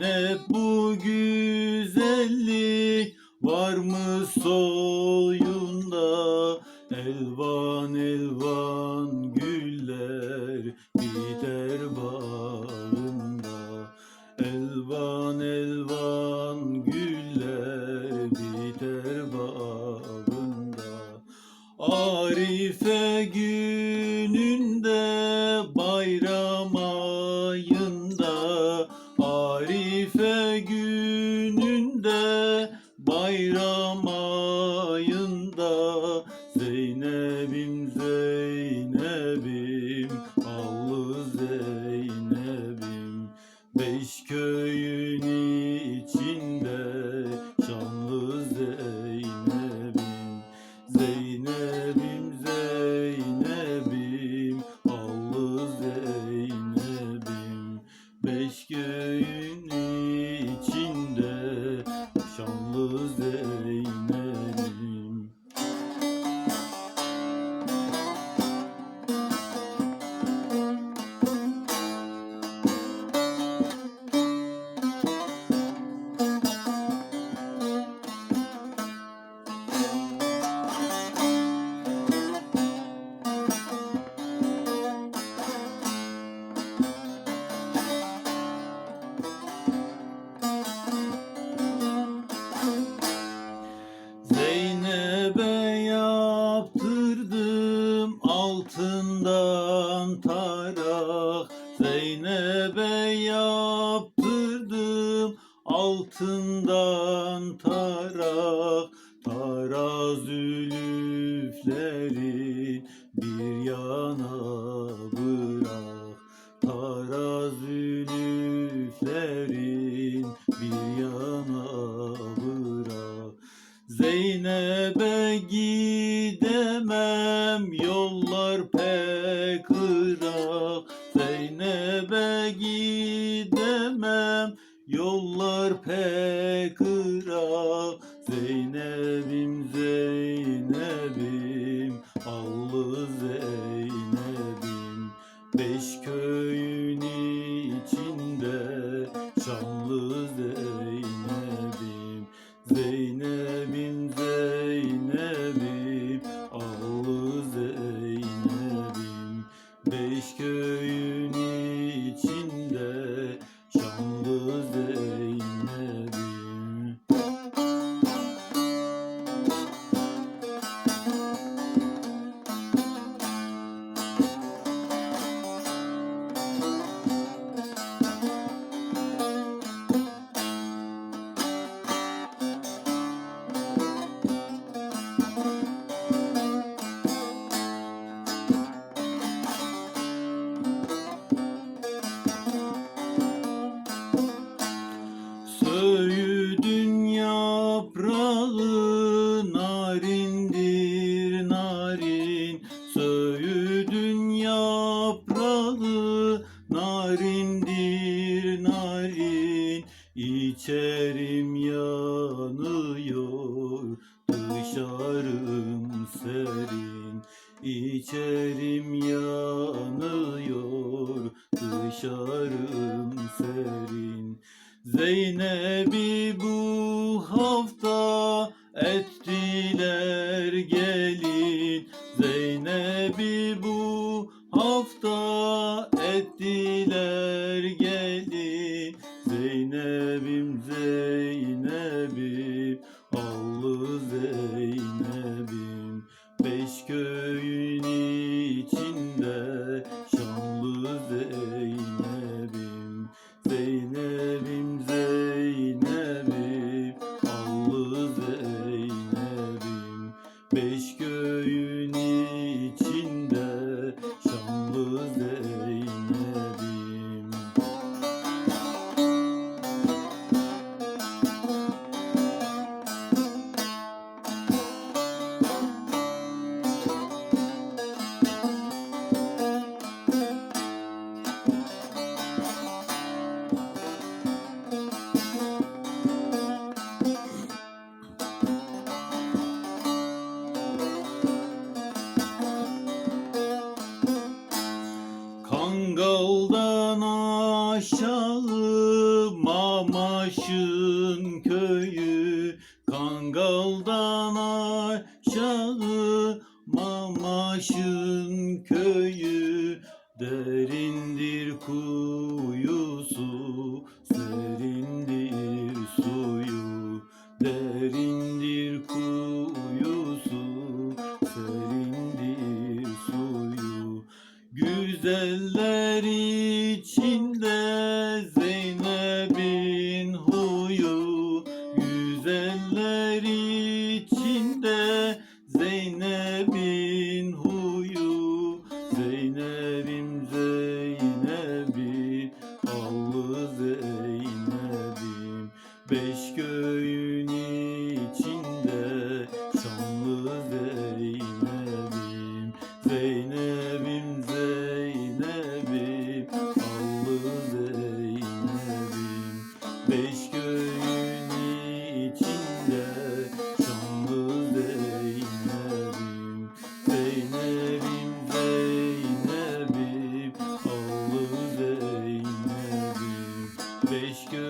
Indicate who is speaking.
Speaker 1: Zeynep bu güzellik var mı soyunda? Elvan elvan güller biter bağında. Elvan elvan güller biter bağında. Arife gününde bayram ayında bayram altından tarak Taraz üflerin bir yana bırak. Taraz üflerin bir yana bırak. Zeynep'e gidemem yollar pek ırak. Zeynep'e gidemem yollar pek ırak Zeynep'im Zeynep'im allı Zeynep'im. Beş köyün narindir narin. Söğüdün yaprağı narindir narin. İçerim yanıyor dışarım serin. İçerim yanıyor dışarım serin. Zeynep'i bu hafta ettiler gelin Zeynep'i bu hafta ettiler gelin. Zeynep'im Zeynep'im allı Zeynep'im. Beş köyün aşağı Mamaş'ın köyü Kangal'dan aşağı Mamaş'ın köyü. Derindir kuyusu Serindir güzeller içinde Zeynep'in huyu Zeynep'im Zeynep'im Allı Zeynep'im. Beş köyün içinde Şanlı Zeynep'im Zeynep'im Zeynep'im Allı Zeynep'im. Beş Beş göz